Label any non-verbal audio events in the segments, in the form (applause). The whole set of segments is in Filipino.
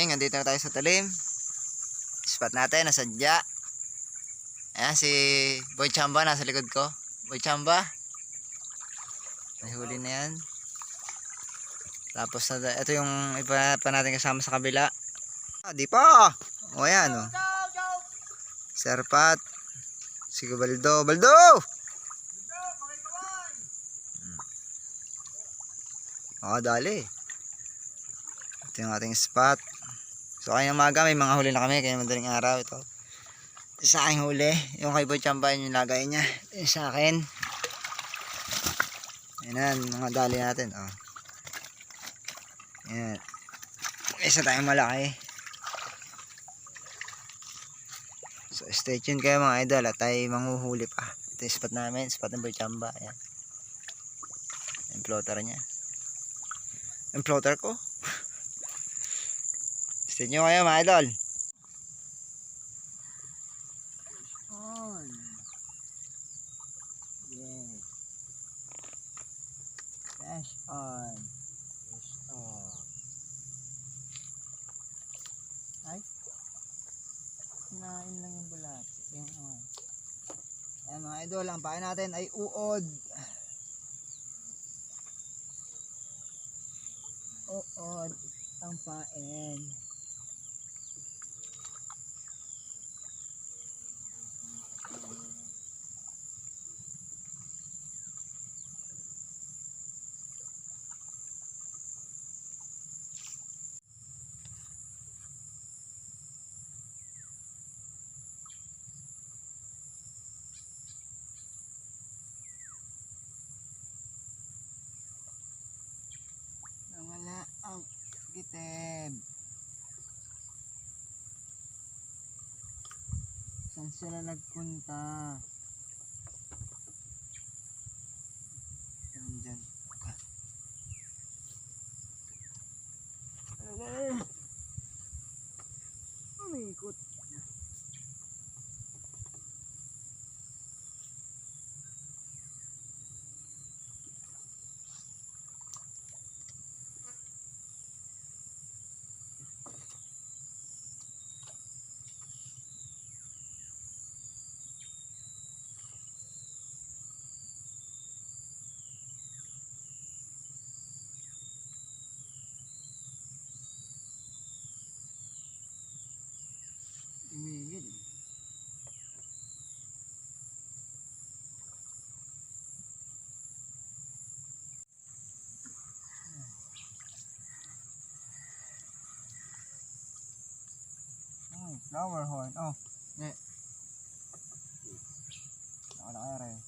morning. Andito na tayo sa talim. Spot natin, nasa dya. Ayan si Boy Chamba nasa likod ko. Boy Chamba. May huli na yan. Tapos ito yung iba pa natin kasama sa kabila. Ah, di pa. O ayan o. Sir Pat. Si Baldo. Baldo! Oo, dali. Ito yung ating spot. So, kaya umaga may mga huli na kami. Kaya madaling araw ito. Sa aking huli. Yung kay Boy Chamba yun yung lagay niya. Yung sa akin. Ayan, mga dali natin. Oh. Ayan. Isa tayong malaki. So, stay tuned kayo mga idol. At tayo manghuhuli pa. Ito yung spot namin. Spot ng Boy Chamba. Ayan. Yung floater niya. Yung floater ko. Stay nyo kayo mga idol. Yes. On. Cash on. Ay. Kinain lang yung bulat. Yung on. Ayan mga idol, ang pain natin ay uod. Uod. Ang pain. Nawala ang gitem. Saan sila nagpunta? Yan dyan. Umikot. Umigil. Hmm, flower horn. Oh. Naka na kaya rin.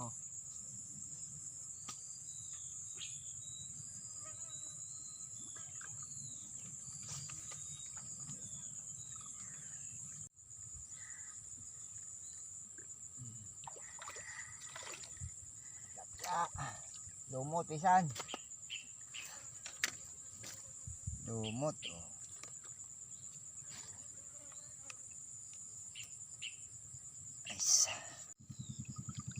Oh. Lumot pisan. Lumot. Oh.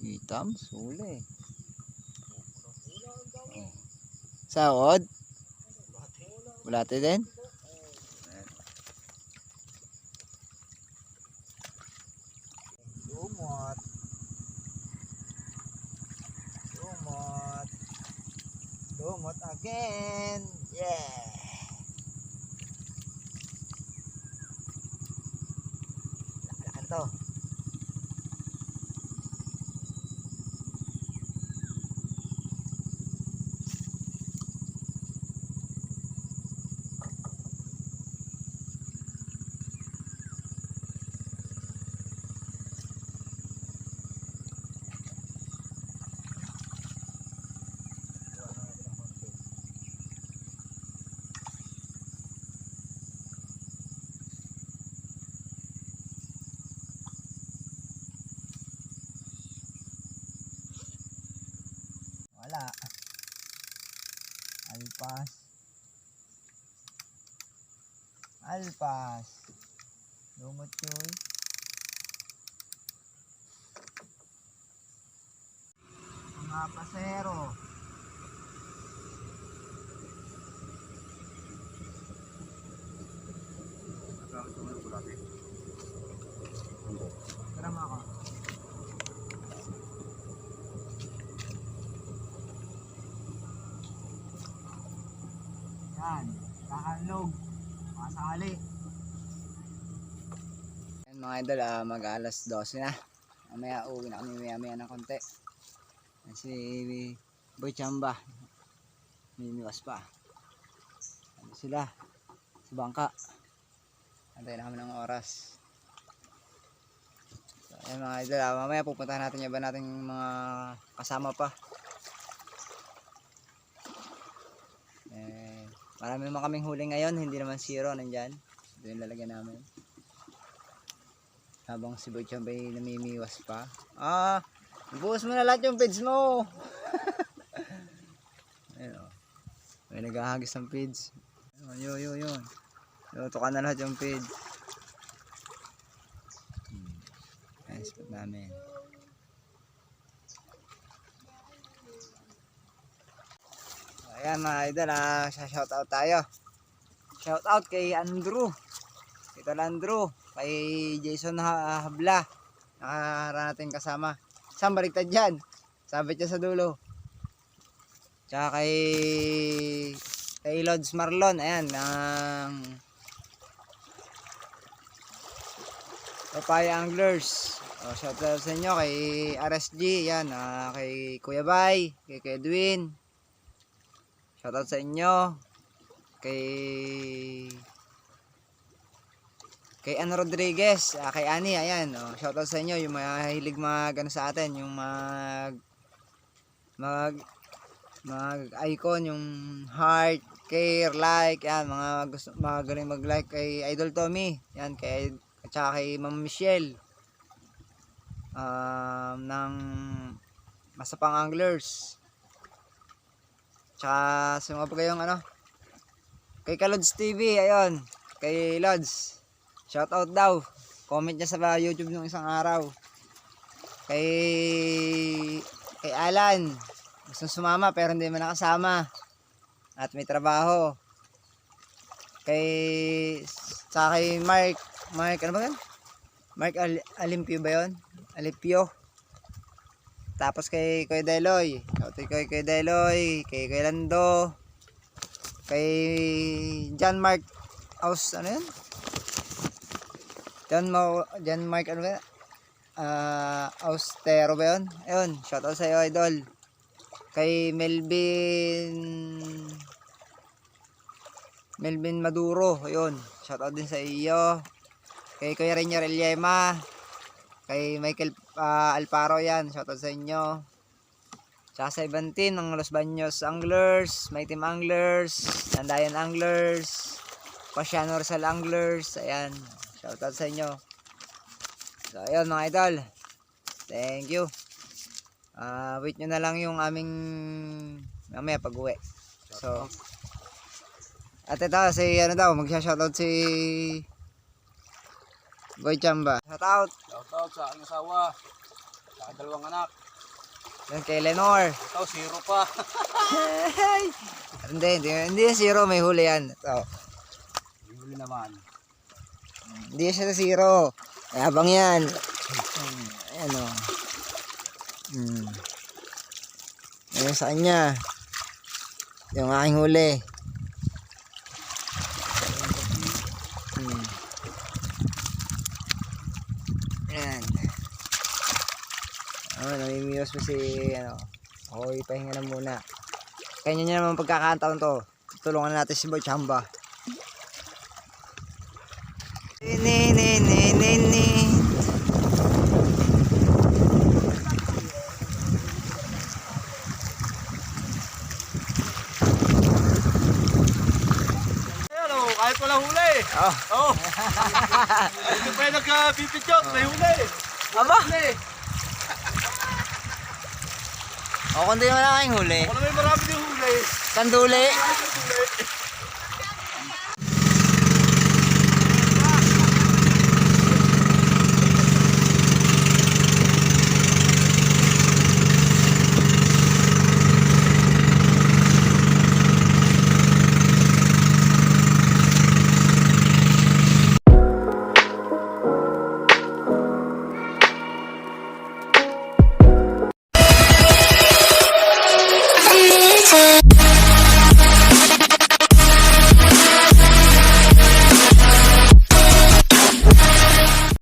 Itam, suli. Oh. Saod? Bulate din? Lumot. Lumot. Lumot again. Yeah. todo. Wala. Alpas. Alpas. Lumot yun. Mga pasero. Yan, kakanlog. Makasakali. Yan mga idol, ah, mag alas 12 na. Mamaya uwi na kami maya maya ng konti. Yan si Boy Chamba. Mimiwas pa. Ano sila? Sa bangka. Antay na kami ng oras. So, ayan mga idol, ah, mamaya pupuntahan natin yung iba mga kasama pa. Eh, marami naman kaming huli ngayon, hindi naman zero nandyan. Ito yung lalagyan namin. Habang si Boy Chambay namimiwas pa. Ah, buhos mo na lahat yung feeds mo. (laughs) Ayun o. May naghahagis ng feeds. Yun, yun, yun, yun. Lutukan na lahat yung feeds. Hmm. Ayan, spot namin. Ayan mga idol, ah, shoutout tayo. Shoutout kay Andrew. Ito Andrew. Kay Jason Ha- Habla. Nakahara natin kasama. Saan baliktad dyan? Sabit niya sa dulo. Tsaka kay kay Lods Marlon. Ayan. Ang Papaya Anglers. O, shoutout sa inyo kay RSG. Yan. ah, kay Kuya Bay. Kay Kuya Edwin. Shoutout sa inyo. Kay kay Ano Rodriguez, ah, kay Ani, ayan, oh, shoutout sa inyo yung mahilig mag ano sa atin, yung mag mag mag icon yung heart, care, like, yan, mga gusto magaling mag-like kay Idol Tommy, yan kay at saka kay Ma'am Michelle um, ng Masapang Anglers. Tsaka sumama pa kayong ano? Kay Kalods TV, ayun. Kay Lods. Shout out daw. Comment niya sa YouTube nung isang araw. Kay kay Alan. Gusto sumama pero hindi man nakasama. At may trabaho. Kay sa kay Mark, Mark ano ba yan? Mark Al Alimpio ba 'yon? Alimpio. Tapos kay Kuya Deloy. Shout out kay Kuya Deloy, kay Kuya Lando, kay John Mark Aus, ano yun? John, Mo, John Mark, ano ba? Ah, Austero ba yun? Ayun, shout out sa iyo, idol. Kay Melvin Melvin Maduro, ayun. Shout out din sa iyo. Kay Kuya Renyar Eliema. Kay Michael ah, Alparo yan. Shout out sa inyo. Sa Ibantin, ng Los Baños Anglers, May Team Anglers, Nandayan Anglers, Pasiano Rizal Anglers, ayan. Shoutout sa inyo. So, ayun mga idol. Thank you. Ah, wait nyo na lang yung aming mamaya pag uwi. So, at ito, si ano daw, magsha-shoutout si Boy Chamba. Shoutout. Shoutout sa aking asawa. Sa aking dalawang anak. Yan kay Lenore. Ito, zero pa. hindi, hindi, hindi yan zero, may huli yan. Ito. Yung huli naman. Hindi siya sa zero. Ayabang yan. Ayan o. Hmm. Ayan sa kanya. Yung aking huli. Hmm. Ayan. Oh, namimiyos mo si, ano, ako ipahinga na muna. Kanya niya naman pagkakataon to. Tulungan natin si Boy Chamba. Ni ni ni ni ni. Ayan o, kahit wala huli. Oh, Oo. Oh. (laughs) Hindi pa yung nagka-bipitchot, may huli. aba. Huli. O kundi mo na aking huli. Ako naman marami din huli. Kanduli. Marami huli.